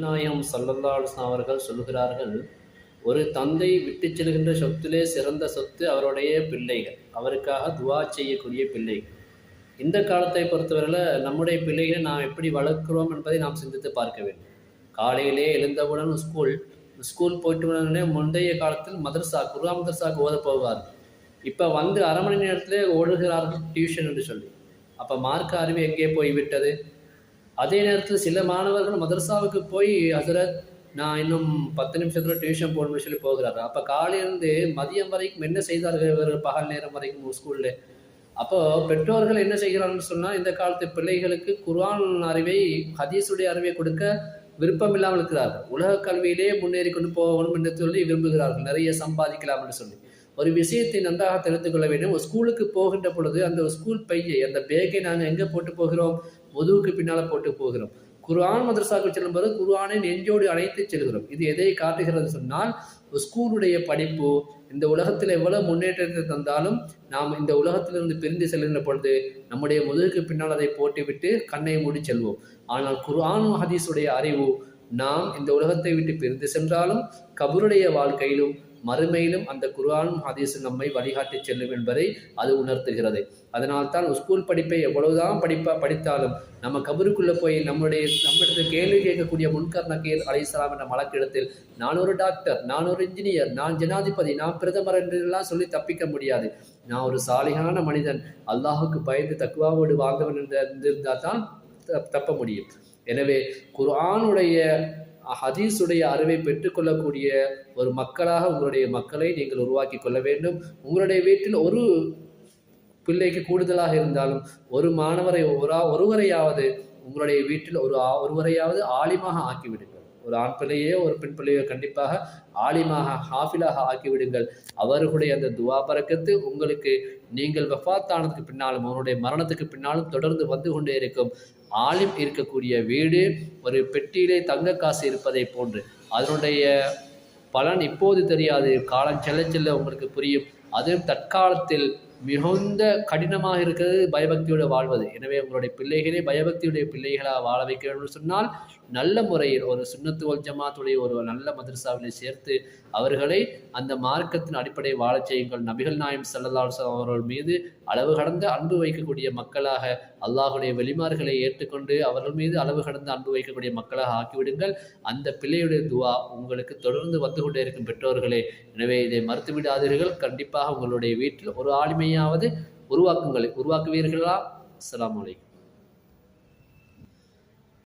நாயம் சல்லல்லாஹு அவர்கள் சொல்கிறார்கள் ஒரு தந்தை விட்டு செல்கின்ற சொத்திலே சிறந்த சொத்து அவருடைய பிள்ளைகள் அவருக்காக துவா செய்யக்கூடிய பிள்ளைகள். இந்த காலத்தை பொறுத்தவரையில் நம்முடைய பிள்ளைகளை நாம் எப்படி வளர்க்கிறோம் என்பதை நாம் சிந்தித்து பார்க்க வேண்டும். காலையிலே எழுந்தவுடன் ஸ்கூல் ஸ்கூல் போயிட்டு உடனே முந்தைய காலத்தில் மதர்சா குருவா மதர்சாக்கு ஓத போவார்கள். இப்போ வந்து அரை மணி நேரத்திலே ஓடுகிறார்கள் டியூஷன் என்று சொல்லி. அப்போ மார்க் அறிவு எங்கே போய்விட்டது? அதே நேரத்தில் சில மாணவர்கள் மதரசாவுக்கு போய் ஹசரத் நான் இன்னும் பத்து நிமிஷத்தில் டியூஷன் போகணும்னு சொல்லி போகிறாரு. அப்போ காலையிலேருந்து மதியம் வரைக்கும் என்ன செய்தார்கள் இவர் பகல் நேரம் வரைக்கும் ஸ்கூலில் அப்போது பெற்றோர்கள் என்ன செய்கிறாங்கன்னு சொன்னால் இந்த காலத்து பிள்ளைகளுக்கு குர்ஆன் அறிவை ஹதீஸுடைய அறிவை கொடுக்க விருப்பம் இல்லாமல் இருக்கிறார்கள். உலக கல்வியிலே முன்னேறி கொண்டு போகணும் என்று சொல்லி விரும்புகிறார்கள். நிறைய சம்பாதிக்கலாம் என்று சொல்லி. ஒரு விஷயத்தை நன்றாக தெரிந்து கொள்ள வேண்டும். ஒரு ஸ்கூலுக்கு போகின்ற பொழுது அந்த ஸ்கூல் பையை அந்த பேக்கை நாங்கள் எங்கே போட்டு போகிறோம்? முதுகுக்கு பின்னால் போட்டு போகிறோம். குர்ஆன் மதரசாவுக்கு செல்லும்போது குர்ஆனை நெஞ்சோடு அழைத்து செல்கிறோம். இது எதை காட்டுகிறது சொன்னால் ஸ்கூலுடைய படிப்பு இந்த உலகத்தில் எவ்வளவு முன்னேற்றத்தை தந்தாலும் நாம் இந்த உலகத்திலிருந்து பிரிந்து செல்கின்ற பொழுது நம்முடைய முதுகுக்கு பின்னால் அதை போட்டுவிட்டு கண்ணை மூடி செல்வோம். ஆனால் குர்ஆன் ஹதீஸுடைய அறிவு நாம் இந்த உலகத்தை விட்டு பிரிந்து சென்றாலும் கபருடைய வாழ்க்கையிலும் மறுமையிலும் அந்த குர்ஆனும் ஹதீஸும் நம்மை வழிகாட்டி செல்லும் என்பதை அது உணர்த்துகிறது. அதனால் தான் ஸ்கூல் படிப்பை எவ்வளவுதான் படிப்பா படித்தாலும் நம்ம கபருக்குள்ளே போய் நம்முடைய நம்மிடத்தில் கேள்வி கேட்கக்கூடிய முன்கர் நக்கீர் அலிஸ்லாம் என்ற வழக்கிடத்தில் நான் ஒரு டாக்டர் நான் ஒரு இன்ஜினியர் நான் ஜனாதிபதி நான் பிரதமர் என்றெல்லாம் சொல்லி தப்பிக்க முடியாது. நான் ஒரு சாலிகான மனிதன் அல்லாஹுக்கு பயந்து தக்குவாவோடு வாழ்ந்தவன் இருந்திருந்தால் தான் தப்ப முடியும். எனவே குர்ஆனுடைய ஹதீஸுடைய அறிவை பெற்றுக்கொள்ளக்கூடிய ஒரு மக்களாக உங்களுடைய மக்களை நீங்கள் உருவாக்கி கொள்ள வேண்டும். உங்களுடைய வீட்டில் ஒரு பிள்ளைக்கு கூடுதலாக இருந்தாலும் ஒரு மாணவரை ஒரு ஒருவரையாவது உங்களுடைய வீட்டில் ஒரு ஒருவரையாவது ஆலிமாக ஆக்கிவிடும் ஒரு ஆண் பிள்ளையோ ஒரு பெண் பிள்ளையோ கண்டிப்பாக ஆலிமாக ஹாஃபிலாக ஆக்கிவிடுங்கள். அவர்களுடைய அந்த துவா பறக்கத்து உங்களுக்கு நீங்கள் வஃபாத்தானதுக்கு பின்னாலும் அவனுடைய மரணத்துக்கு பின்னாலும் தொடர்ந்து வந்து கொண்டே இருக்கும். ஆலிம் இருக்கக்கூடிய வீடு ஒரு பெட்டியிலே தங்க காசு இருப்பதை போன்று. அதனுடைய பலன் இப்போது தெரியாது. காலம் செல்ல செல்ல உங்களுக்கு புரியும். அதுவும் தற்காலத்தில் மிகுந்த கடினமாக இருக்கிறது பயபக்தியோடு வாழ்வது. எனவே உங்களுடைய பிள்ளைகளே பயபக்தியுடைய பிள்ளைகளாக வாழ வைக்க வேண்டும் சொன்னால் நல்ல முறையில் ஒரு சுண்ணத்துவல் ஜமாத்துடைய ஒரு நல்ல மதரசாவிலே சேர்த்து அவர்களை அந்த மார்க்கத்தின் அடிப்படை வாழச் செய்யுங்கள். நபிகள் நாயம் சல்லல்லா அவர்கள் மீது அளவு கடந்த அன்பு வைக்கக்கூடிய மக்களாக அல்லாஹுடைய வெளிமார்களை ஏற்றுக்கொண்டு அவர்கள் மீது அளவு கடந்த அன்பு வைக்கக்கூடிய மக்களாக ஆக்கிவிடுங்கள். அந்த பிள்ளையுடைய துவா உங்களுக்கு தொடர்ந்து வந்து கொண்டே இருக்கும் பெற்றோர்களே. எனவே இதை மறுத்துவிடாதீர்கள். கண்டிப்பாக உங்களுடைய வீட்டில் ஒரு ஆளுமையாவது உருவாக்குங்கள் உருவாக்குவீர்களா? அஸ்லாம் வலைக்கம்